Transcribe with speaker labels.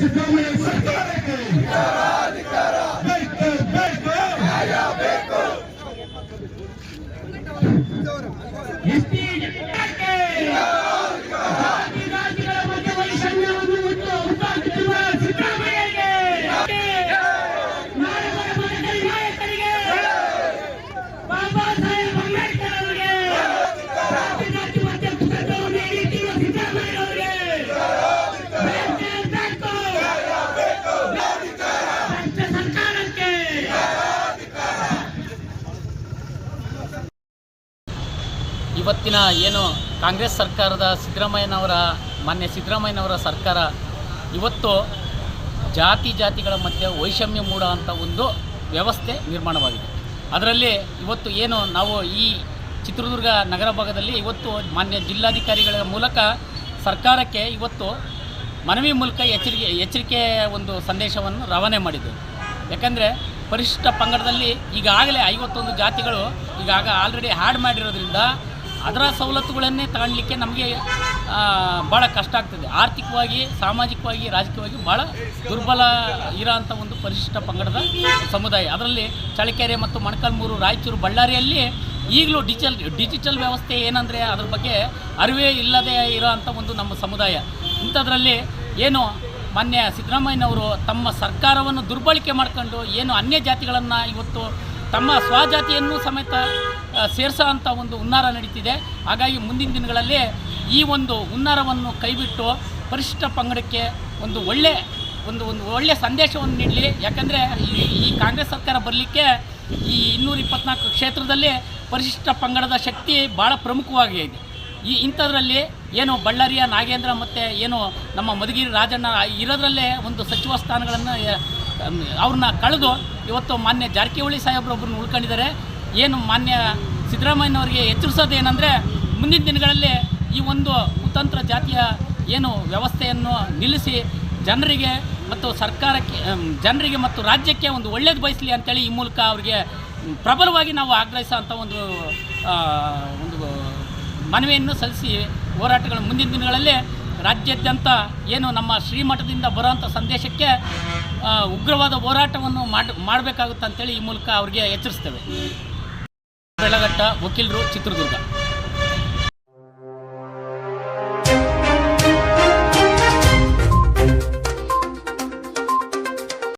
Speaker 1: ಸಿದ್ದರಾಮಯ್ಯ ಸರ್ಕಾರಕ್ಕೆ ಬೇಕು ಬೇಕು ಇಷ್ಟೇ ಇವತ್ತಿನ ಏನು ಕಾಂಗ್ರೆಸ್ ಸರ್ಕಾರದ ಸಿದ್ದರಾಮಯ್ಯನವರ, ಮಾನ್ಯ ಸಿದ್ದರಾಮಯ್ಯನವರ ಸರ್ಕಾರ, ಇವತ್ತು ಜಾತಿ ಜಾತಿಗಳ ಮಧ್ಯೆ ವೈಷಮ್ಯ ಮೂಡ ಅಂತ ಒಂದು ವ್ಯವಸ್ಥೆ ನಿರ್ಮಾಣವಾಗಿದೆ. ಅದರಲ್ಲಿ ಇವತ್ತು ಏನು ನಾವು ಈ ಚಿತ್ರದುರ್ಗ ನಗರ ಭಾಗದಲ್ಲಿ ಇವತ್ತು ಮಾನ್ಯ ಜಿಲ್ಲಾಧಿಕಾರಿಗಳ ಮೂಲಕ ಸರ್ಕಾರಕ್ಕೆ ಇವತ್ತು ಮನವಿ ಮೂಲಕ ಎಚ್ಚರಿಕೆ ಎಚ್ಚರಿಕೆ ಒಂದು ಸಂದೇಶವನ್ನು ರವಾನೆ ಮಾಡಿದ್ದೆವು. ಯಾಕಂದರೆ ಪರಿಶಿಷ್ಟ ಪಂಗಡದಲ್ಲಿ ಈಗಾಗಲೇ ಐವತ್ತೊಂದು ಜಾತಿಗಳು ಈಗಾಗ ಆಲ್ರೆಡಿ ಹ್ಯಾಡ್ ಮಾಡಿರೋದ್ರಿಂದ ಅದರ ಸವಲತ್ತುಗಳನ್ನೇ ತಗೊಳ್ಲಿಕ್ಕೆ ನಮಗೆ ಭಾಳ ಕಷ್ಟ ಆಗ್ತದೆ. ಆರ್ಥಿಕವಾಗಿ, ಸಾಮಾಜಿಕವಾಗಿ, ರಾಜಕೀಯವಾಗಿ ಭಾಳ ದುರ್ಬಲ ಇರೋಂಥ ಒಂದು ಪರಿಶಿಷ್ಟ ಪಂಗಡದ ಸಮುದಾಯ. ಅದರಲ್ಲಿ ಚಳ್ಳಕೆರೆ ಮತ್ತು ಮಣಕಲ್ಮೂರು, ರಾಯಚೂರು, ಬಳ್ಳಾರಿಯಲ್ಲಿ ಈಗಲೂ ಡಿಜಿಟಲ್ ಡಿಜಿಟಲ್ ವ್ಯವಸ್ಥೆ ಏನಂದರೆ ಅದ್ರ ಬಗ್ಗೆ ಅರಿವೇ ಇಲ್ಲದೆ ಇರೋಂಥ ಒಂದು ನಮ್ಮ ಸಮುದಾಯ. ಇಂಥದ್ರಲ್ಲಿ ಏನು ಮಾನ್ಯ ಸಿದ್ದರಾಮಯ್ಯನವರು ತಮ್ಮ ಸರ್ಕಾರವನ್ನು ದುರ್ಬಳಕೆ ಮಾಡ್ಕೊಂಡು ಏನು ಅನ್ಯ ಜಾತಿಗಳನ್ನು ಇವತ್ತು ತಮ್ಮ ಸ್ವಜಾತಿಯನ್ನು ಸಮೇತ ಸೇರಿಸೋ ಅಂಥ ಒಂದು ಹುನ್ನಾರ ನಡೀತಿದೆ. ಹಾಗಾಗಿ ಮುಂದಿನ ದಿನಗಳಲ್ಲಿ ಈ ಒಂದು ಹುನ್ನಾರವನ್ನು ಕೈಬಿಟ್ಟು ಪರಿಶಿಷ್ಟ ಪಂಗಡಕ್ಕೆ ಒಂದು ಒಳ್ಳೆ, ಒಂದು ಒಂದು ಒಳ್ಳೆಯ ಸಂದೇಶವನ್ನು ನೀಡಲಿ. ಯಾಕಂದರೆ ಈ ಕಾಂಗ್ರೆಸ್ ಸರ್ಕಾರ ಬರಲಿಕ್ಕೆ ಈ ಇನ್ನೂರ ಇಪ್ಪತ್ನಾಲ್ಕು ಕ್ಷೇತ್ರದಲ್ಲಿ ಪರಿಶಿಷ್ಟ ಪಂಗಡದ ಶಕ್ತಿ ಭಾಳ ಪ್ರಮುಖವಾಗಿದೆ ಈ ಇಂಥದ್ರಲ್ಲಿ ಏನು ಬಳ್ಳಾರಿಯ ನಾಗೇಂದ್ರ ಮತ್ತು ಏನು ನಮ್ಮ ಮಧುಗಿರಿ ರಾಜಣ್ಣ ಇರೋದ್ರಲ್ಲೇ ಒಂದು ಸಚಿವ ಸ್ಥಾನಗಳನ್ನು ಅವ್ರನ್ನ ಕಳೆದು ಇವತ್ತು ಮಾನ್ಯ ಜಾರಕಿಹೊಳಿ ಸಾಹೇಬ್ರೊಬ್ಬರನ್ನ ಉಳ್ಕೊಂಡಿದ್ದಾರೆ. ಏನು ಮಾನ್ಯ ಸಿದ್ದರಾಮಯ್ಯನವರಿಗೆ ಎಚ್ಚರಿಸೋದೇನೆಂದರೆ ಮುಂದಿನ ದಿನಗಳಲ್ಲಿ ಈ ಒಂದು ಕುತಂತ್ರ ಜಾತಿಯ ಏನು ವ್ಯವಸ್ಥೆಯನ್ನು ನಿಲ್ಲಿಸಿ ಜನರಿಗೆ ಮತ್ತು ಸರ್ಕಾರಕ್ಕೆ ಜನರಿಗೆ ಮತ್ತು ರಾಜ್ಯಕ್ಕೆ ಒಂದು ಒಳ್ಳೇದು ಬಯಸಲಿ ಅಂತೇಳಿ ಈ ಮೂಲಕ ಅವರಿಗೆ ಪ್ರಬಲವಾಗಿ ನಾವು ಆಗ್ರಹಿಸೋ ಅಂಥ ಒಂದು ಒಂದು ಮನವಿಯನ್ನು ಸಲ್ಲಿಸಿ ಹೋರಾಟಗಳು ಮುಂದಿನ ದಿನಗಳಲ್ಲಿ ರಾಜ್ಯಾದ್ಯಂತ ಏನು ನಮ್ಮ ಶ್ರೀಮಠದಿಂದ ಬರುವಂಥ ಸಂದೇಶಕ್ಕೆ ಉಗ್ರವಾದ ಹೋರಾಟವನ್ನು ಮಾಡಿ, ಮಾಡಬೇಕಾಗುತ್ತೆ ಅಂತೇಳಿ ಈ ಮೂಲಕ ಅವರಿಗೆ ಎಚ್ಚರಿಸ್ತೇವೆ. ಬೆಳಗಟ್ಟ ವಕೀಲರು, ಚಿತ್ರದುರ್ಗ.